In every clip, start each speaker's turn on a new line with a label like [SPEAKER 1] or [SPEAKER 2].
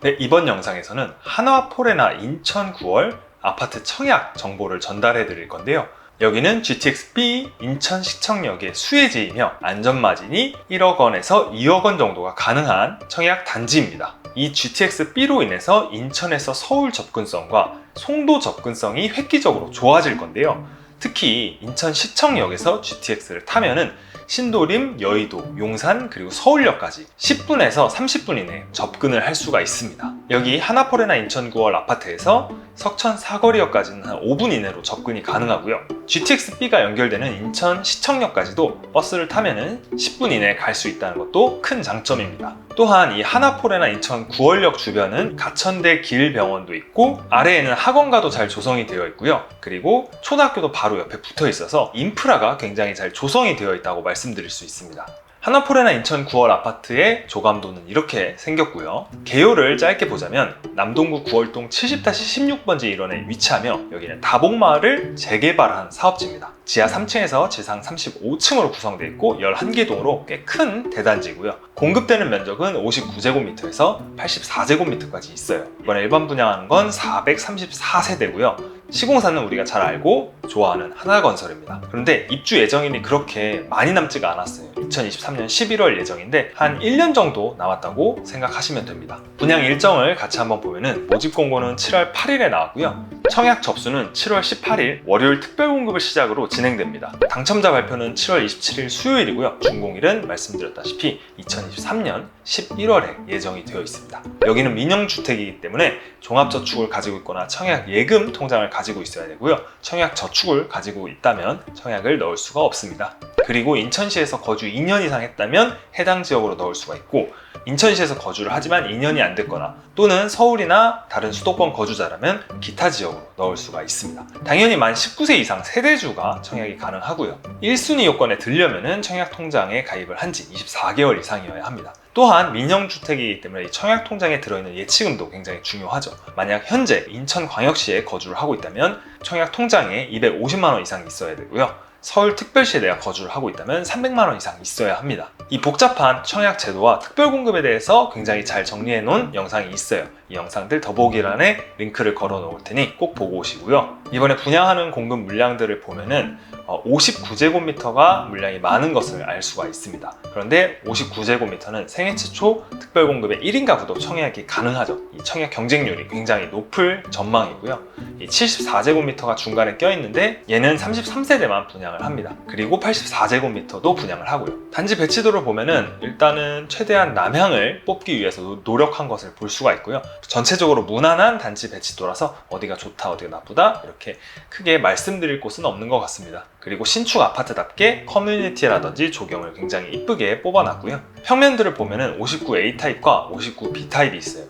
[SPEAKER 1] 네, 이번 영상에서는 한화 포레나 인천 9월 아파트 청약 정보를 전달해 드릴 건데요. 여기는 GTX-B 인천 시청역의 수혜지이며 안전마진이 1억 원에서 2억 원 정도가 가능한 청약 단지입니다. 이 GTX-B로 인해서 인천에서 서울 접근성과 송도 접근성이 획기적으로 좋아질 건데요. 특히 인천 시청역에서 GTX를 타면은 신도림, 여의도, 용산, 그리고 서울역까지 10분에서 30분 이내에 접근을 할 수가 있습니다. 여기 하나포레나 인천 9월 아파트에서 석천 사거리역까지는 한 5분 이내로 접근이 가능하고요. GTX-B가 연결되는 인천 시청역까지도 버스를 타면은 10분 이내에 갈 수 있다는 것도 큰 장점입니다. 또한 이 하나포레나 인천 9월역 주변은 가천대 길병원도 있고 아래에는 학원가도 잘 조성이 되어 있고요. 그리고 초등학교도 바로 옆에 붙어 있어서 인프라가 굉장히 잘 조성이 되어 있다고 말씀드릴 수 있습니다. 하나포레나 인천 9월 아파트의 조감도는 이렇게 생겼고요. 개요를 짧게 보자면 남동구 9월동 70-16번지 일원에 위치하며 여기는 다봉마을을 재개발한 사업지입니다. 지하 3층에서 지상 35층으로 구성되어 있고 11개 동으로 꽤 큰 대단지고요. 공급되는 면적은 59제곱미터에서 84제곱미터까지 있어요. 이번에 일반 분양하는 건 434세대고요. 시공사는 우리가 잘 알고 좋아하는 하나건설입니다. 그런데 입주 예정일이 그렇게 많이 남지가 않았어요. 2023년 11월 예정인데 한 1년 정도 남았다고 생각하시면 됩니다. 분양 일정을 같이 한번 보면은 모집 공고는 7월 8일에 나왔고요. 청약 접수는 7월 18일 월요일 특별 공급을 시작으로 진행됩니다. 당첨자 발표는 7월 27일 수요일이고요. 준공일은 말씀드렸다시피 2023년 11월에 예정이 되어 있습니다. 여기는 민영주택이기 때문에 종합저축을 가지고 있거나 청약 예금 통장을 가지고 있어야 되고요. 청약 저축 을 가지고 있다면 청약을 넣을 수가 없습니다. 그리고 인천시에서 거주 2년 이상 했다면 해당 지역으로 넣을 수가 있고 인천시에서 거주를 하지만 2년이 안 됐거나 또는 서울이나 다른 수도권 거주자라면 기타 지역으로 넣을 수가 있습니다. 당연히 만 19세 이상 세대주가 청약이 가능하고요. 1순위 요건에 들려면은 청약 통장에 가입을 한 지 24개월 이상이어야 합니다. 또한 민영주택이기 때문에 이 청약통장에 들어있는 예치금도 굉장히 중요하죠. 만약 현재 인천광역시에 거주를 하고 있다면 청약통장에 250만원 이상 있어야 되고요. 서울특별시에 내가 거주를 하고 있다면 300만원 이상 있어야 합니다. 이 복잡한 청약 제도와 특별 공급에 대해서 굉장히 잘 정리해 놓은 영상이 있어요. 이 영상들 더보기란에 링크를 걸어 놓을 테니 꼭 보고 오시고요. 이번에 분양하는 공급 물량들을 보면은 59제곱미터가 물량이 많은 것을 알 수가 있습니다. 그런데 59제곱미터는 생애 최초 특별 공급의 1인 가구도 청약이 가능하죠. 이 청약 경쟁률이 굉장히 높을 전망이고요. 이 74제곱미터가 중간에 껴있는데 얘는 33세대만 분양을 합니다. 그리고 84제곱미터도 분양을 하고요. 단지 배치도를 보면은 일단은 최대한 남향을 뽑기 위해서 노력한 것을 볼 수가 있고요. 전체적으로 무난한 단지 배치도라서 어디가 좋다, 어디가 나쁘다 이렇게 크게 말씀드릴 곳은 없는 것 같습니다. 그리고 신축 아파트답게 커뮤니티라든지 조경을 굉장히 이쁘게 뽑아놨고요. 평면들을 보면은 59A 타입과 59B 타입이 있어요.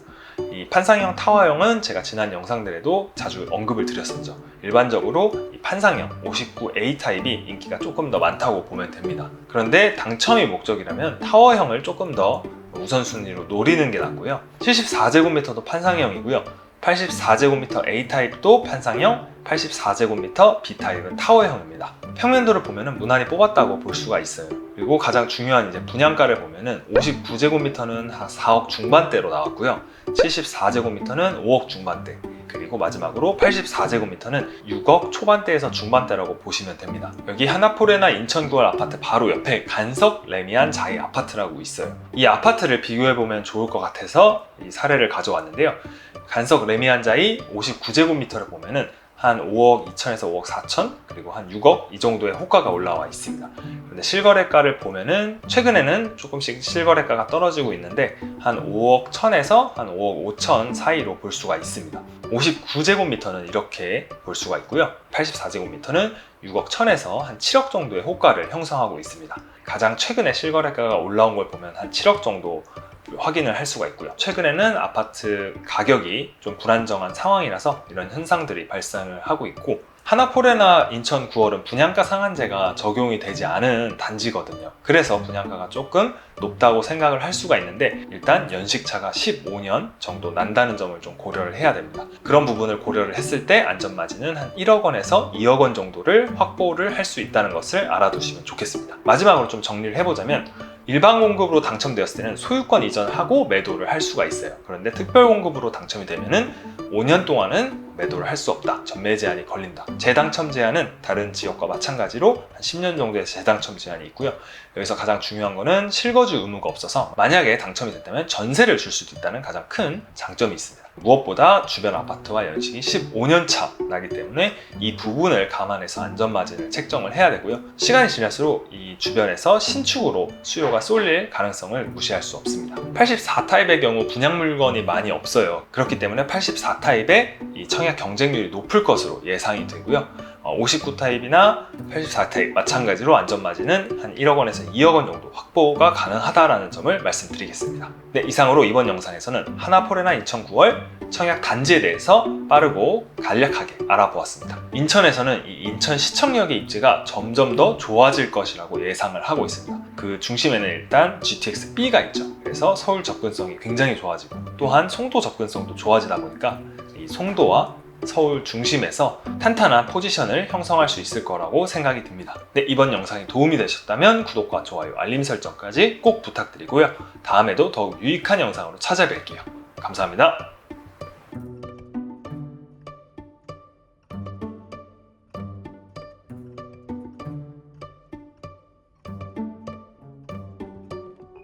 [SPEAKER 1] 이 판상형 타워형은 제가 지난 영상들에도 자주 언급을 드렸었죠. 일반적으로 이 판상형 59A 타입이 인기가 조금 더 많다고 보면 됩니다. 그런데 당첨이 목적이라면 타워형을 조금 더 우선순위로 노리는 게 낫고요. 74제곱미터도 판상형이고요. 84제곱미터 A 타입도 판상형, 84제곱미터 B 타입은 타워형입니다. 평면도를 보면은 무난히 뽑았다고 볼 수가 있어요. 그리고 가장 중요한 이제 분양가를 보면은 59제곱미터는 한 4억 중반대로 나왔고요. 74제곱미터는 5억 중반대. 그리고 마지막으로 84제곱미터는 6억 초반대에서 중반대라고 보시면 됩니다. 여기 하나포레나 인천구월 아파트 바로 옆에 간석 레미안 자이 아파트라고 있어요. 이 아파트를 비교해보면 좋을 것 같아서 이 사례를 가져왔는데요. 간석 레미안 자이 59제곱미터를 보면은 한 5억 2천에서 5억 4천 그리고 한 6억 이 정도의 호가가 올라와 있습니다. 근데 실거래가를 보면은 최근에는 조금씩 실거래가가 떨어지고 있는데 한 5억 1천에서 한 5억 5천 사이로 볼 수가 있습니다. 59제곱미터는 이렇게 볼 수가 있고요. 84제곱미터는 6억 1천에서 한 7억 정도의 호가를 형성하고 있습니다. 가장 최근에 실거래가가 올라온 걸 보면 한 7억 정도 확인을 할 수가 있고요. 최근에는 아파트 가격이 좀 불안정한 상황이라서 이런 현상들이 발생을 하고 있고 하나포레나 인천 9월은 분양가 상한제가 적용이 되지 않은 단지거든요. 그래서 분양가가 조금 높다고 생각을 할 수가 있는데 일단 연식차가 15년 정도 난다는 점을 좀 고려를 해야 됩니다. 그런 부분을 고려를 했을 때 안전마진은 한 1억 원에서 2억 원 정도를 확보를 할 수 있다는 것을 알아두시면 좋겠습니다. 마지막으로 좀 정리를 해보자면 일반 공급으로 당첨되었을 때는 소유권 이전하고 매도를 할 수가 있어요. 그런데 특별 공급으로 당첨이 되면은 5년 동안은 매도를 할 수 없다. 전매 제한이 걸린다. 재당첨 제한은 다른 지역과 마찬가지로 한 10년 정도의 재당첨 제한이 있고요. 여기서 가장 중요한 거는 실거주 의무가 없어서 만약에 당첨이 됐다면 전세를 줄 수도 있다는 가장 큰 장점이 있습니다. 무엇보다 주변 아파트와 연식이 15년 차 나기 때문에 이 부분을 감안해서 안전마진을 책정을 해야 되고요. 시간이 지날수록 이 주변에서 신축으로 수요가 쏠릴 가능성을 무시할 수 없습니다. 84타입의 경우 분양 물건이 많이 없어요. 그렇기 때문에 84타입의 이 청약 경쟁률이 높을 것으로 예상이 되고요. 59 타입이나 84 타입 마찬가지로 안전마진은 한 1억 원에서 2억 원 정도 확보가 가능하다라는 점을 말씀드리겠습니다. 네, 이상으로 이번 영상에서는 하나포레나 인천 9월 청약 단지에 대해서 빠르고 간략하게 알아보았습니다. 인천에서는 이 인천 시청역의 입지가 점점 더 좋아질 것이라고 예상을 하고 있습니다. 그 중심에는 일단 GTX B가 있죠. 그래서 서울 접근성이 굉장히 좋아지고 또한 송도 접근성도 좋아지다 보니까 이 송도와 서울 중심에서 탄탄한 포지션을 형성할 수 있을 거라고 생각이 듭니다. 네, 이번 영상이 도움이 되셨다면 구독과 좋아요, 알림 설정까지 꼭 부탁드리고요. 다음에도 더욱 유익한 영상으로 찾아뵐게요. 감사합니다.